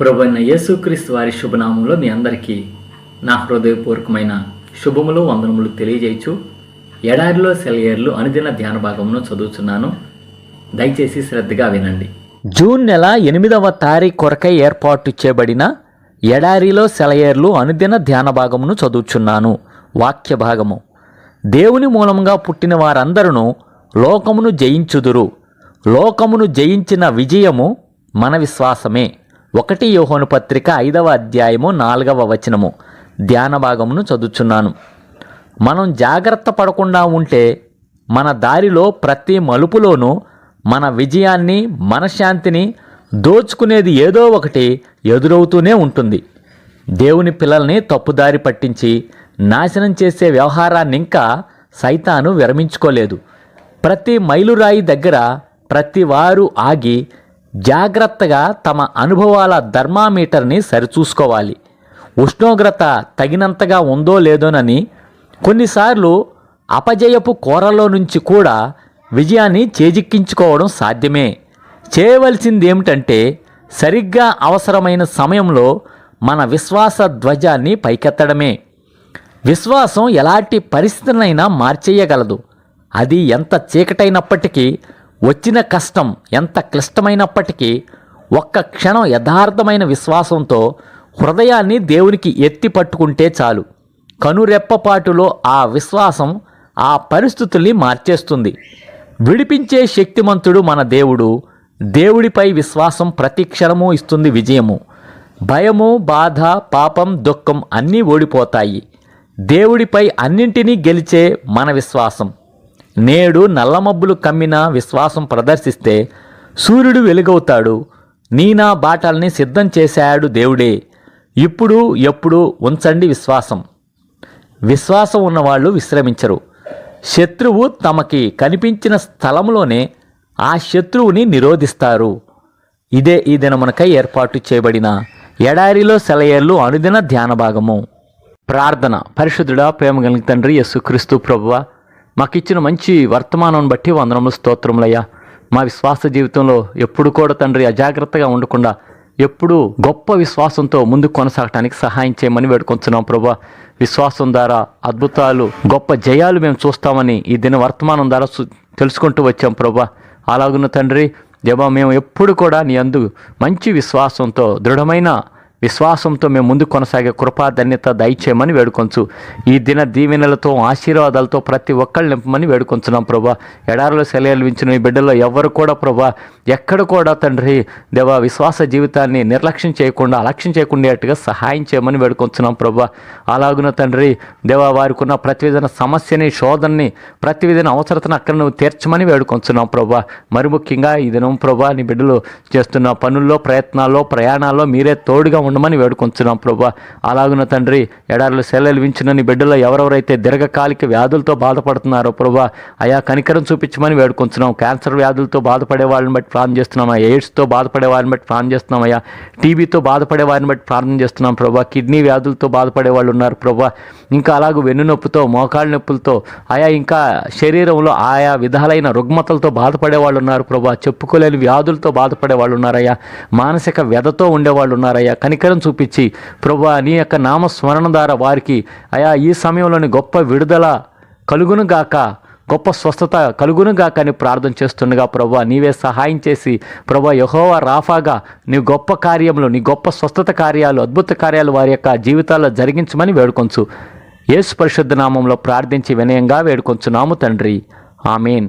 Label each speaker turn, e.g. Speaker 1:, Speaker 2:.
Speaker 1: ప్రభు యేసుక్రీస్తు వారి శుభనామంలో మీ అందరికీ నా హృదయపూర్వకమైన శుభములు వందనములు తెలియజేయచ్చు. ఎడారిలో సెలయేర్లు అనుదిన ధ్యాన భాగమును చదువుతున్నాను దయచేసి శ్రద్ధగా వినండి.
Speaker 2: జూన్ నెల ఎనిమిదవ తారీఖు కొరకై ఏర్పాటు చేయబడిన ఎడారిలో సెలయేర్లు అనుదిన ధ్యాన భాగమును చదువుచున్నాను. వాక్య భాగము. దేవుని మూలముగా పుట్టిన వారందరూ లోకమును జయించుదురు. లోకమును జయించిన విజయము మన విశ్వాసమే. ఒకటి యోహోను పత్రిక ఐదవ అధ్యాయము నాలుగవ వచనము. ధ్యాన భాగమును చదువుచున్నాను. మనం జాగ్రత్త పడకుండా ఉంటే మన దారిలో ప్రతి మలుపులోనూ మన విజయాన్ని మనశ్శాంతిని దోచుకునేది ఏదో ఒకటి ఎదురవుతూనే ఉంటుంది. దేవుని పిల్లల్ని తప్పుదారి పట్టించి నాశనం చేసే వ్యవహారాన్ని ఇంకా సైతాను విరమించుకోలేదు. ప్రతి మైలురాయి దగ్గర ప్రతి వారు ఆగి జాగ్రత్తగా తమ అనుభవాల థర్మామీటర్ని సరిచూసుకోవాలి. ఉష్ణోగ్రత తగినంతగా ఉందో లేదోనని కొన్నిసార్లు అపజయపు కూరలో నుంచి కూడా విజయాన్ని చేజిక్కించుకోవడం సాధ్యమే. చేయవలసింది ఏమిటంటే సరిగ్గా అవసరమైన సమయంలో మన విశ్వాస ధ్వజాన్ని పైకెత్తడమే. విశ్వాసం ఎలాంటి పరిస్థితులైనా మార్చేయగలదు. అది ఎంత చీకటైనప్పటికీ వచ్చిన కష్టం ఎంత క్లిష్టమైనప్పటికీ ఒక్క క్షణం యథార్థమైన విశ్వాసంతో హృదయాన్ని దేవునికి ఎత్తి పట్టుకుంటే చాలు. కనురెప్పపాటులో ఆ విశ్వాసం ఆ పరిస్థితుల్ని మార్చేస్తుంది. విడిపించే శక్తిమంతుడు మన దేవుడు. దేవుడిపై విశ్వాసం ప్రతి క్షణము ఇస్తుంది విజయము. భయము బాధ పాపం దుఃఖం అన్నీ ఓడిపోతాయి. దేవుడిపై అన్నింటినీ గెలిచే మన విశ్వాసం. నేడు నల్లమబ్బులు కమ్మిన విశ్వాసం ప్రదర్శిస్తే సూర్యుడు వెలుగవుతాడు. నీ నా బాటల్ని సిద్ధం చేశాడు దేవుడే. ఇప్పుడు ఎప్పుడు ఉంచండి విశ్వాసం. విశ్వాసం ఉన్నవాళ్ళు విశ్రమించరు. శత్రువు తమకి కనిపించిన స్థలంలోనే ఆ శత్రువుని నిరోధిస్తారు. ఇదే ఈ దినమునకై ఏర్పాటు చేయబడిన ఎడారిలో సెలయేర్లు అనుదిన ధ్యాన భాగము ప్రార్థన. పరిశుద్ధుడా ప్రేమ కలిగి తండ్రి యేసుక్రీస్తు ప్రభువ మాకిచ్చిన మంచి వర్తమానం బట్టి వందనములు స్తోత్రములయ్యా. మా విశ్వాస జీవితంలో ఎప్పుడు కూడా తండ్రి అజాగ్రత్తగా ఉండకుండా ఎప్పుడూ గొప్ప విశ్వాసంతో ముందుకు కొనసాగటానికి సహాయం చేయమని వేడుకొంచున్నాం ప్రభా. విశ్వాసం ద్వారా అద్భుతాలు గొప్ప జయాలు మేము చూస్తామని ఈ దిన వర్తమానం ద్వారా తెలుసుకుంటూ వచ్చాం ప్రభా. అలాగున్న తండ్రి దేవా మేము ఎప్పుడు కూడా నీ అందు మంచి విశ్వాసంతో దృఢమైన విశ్వాసంతో మేము ముందు కొనసాగే కృపా ధన్యత దయచేయమని వేడుకొంచు. ఈ దిన దీవెనలతో ఆశీర్వాదాలతో ప్రతి ఒక్కళ్ళు నింపమని వేడుకొంచున్నాం ప్రభా. ఎడారిలో సెలవులు ఈ బిడ్డల్లో ఎవ్వరు కూడా ప్రభా ఎక్కడ కూడా తండ్రి దేవా విశ్వాస జీవితాన్ని నిర్లక్ష్యం చేయకుండా అలక్ష్యం చేయకుండేట్టుగా సహాయం చేయమని వేడుకొంచున్నాం ప్రభా. అలాగున తండ్రి దేవా వారికి ఉన్న ప్రతివిధన సమస్యని శోధనని ప్రతివిధన అవసరతను అక్కడ నువ్వు తీర్చమని వేడుకొంచున్నాం ప్రభా. మరి ముఖ్యంగా ఈ దినం ప్రభా నీ బిడ్డలు చేస్తున్న పనుల్లో ప్రయత్నాల్లో ప్రయాణాల్లో మీరే తోడుగా ఉండమని వేడుకొంచున్నాం ప్రభా. అలాగున తండ్రి ఎడారులు సెలవులు వించినని బిడ్డలో ఎవరెవరైతే దీర్ఘకాలిక వ్యాధులతో బాధపడుతున్నారో ప్రభా అయా కనికరం చూపించమని వేడుకొంచున్నాం. క్యాన్సర్ వ్యాధులతో బాధపడే వాళ్ళని బట్టి ప్రార్థన చేస్తున్నాం. ఎయిడ్స్తో బాధపడే వారిని బట్టి ప్రార్థన చేస్తున్నాం. అయ్యా టీబీతో బాధపడే వారిని బట్టి ప్రార్థన చేస్తున్నాం ప్రభా. కిడ్నీ వ్యాధులతో బాధపడే వాళ్ళు ఉన్నారు ప్రభా. ఇంకా అలాగూ వెన్నునొప్పితో మోకాళ్ళ నొప్పులతో ఆయా ఇంకా శరీరంలో ఆయా విధాలైన రుగ్మతలతో బాధపడే వాళ్ళు ఉన్నారు ప్రభా. చెప్పుకోలేని వ్యాధులతో బాధపడే వాళ్ళు ఉన్నారయ్యా. మానసిక వ్యధతో ఉండేవాళ్ళు ఉన్నారయ్యా. కనికరం చూపించి ప్రభా నీ యొక్క నామస్మరణ ద్వారా వారికి అయా ఈ సమయంలోని గొప్ప విడుదల కలుగును గాక గొప్ప స్వస్థత కలుగును గాక అని ప్రార్థన చేస్తుండగా ప్రభా నీవే సహాయం చేసి ప్రభా యహోవా రాఫాగా నీ గొప్ప కార్యములు నీ గొప్ప స్వస్థత కార్యాలు అద్భుత కార్యాలు వారి యొక్క జీవితాల్లో జరిగించమని వేడుకొంచు. యేసు పరిశుద్ధ నామంలో ప్రార్థించి వినయంగా వేడుకొంచున్నాము తండ్రి. ఆమెన్.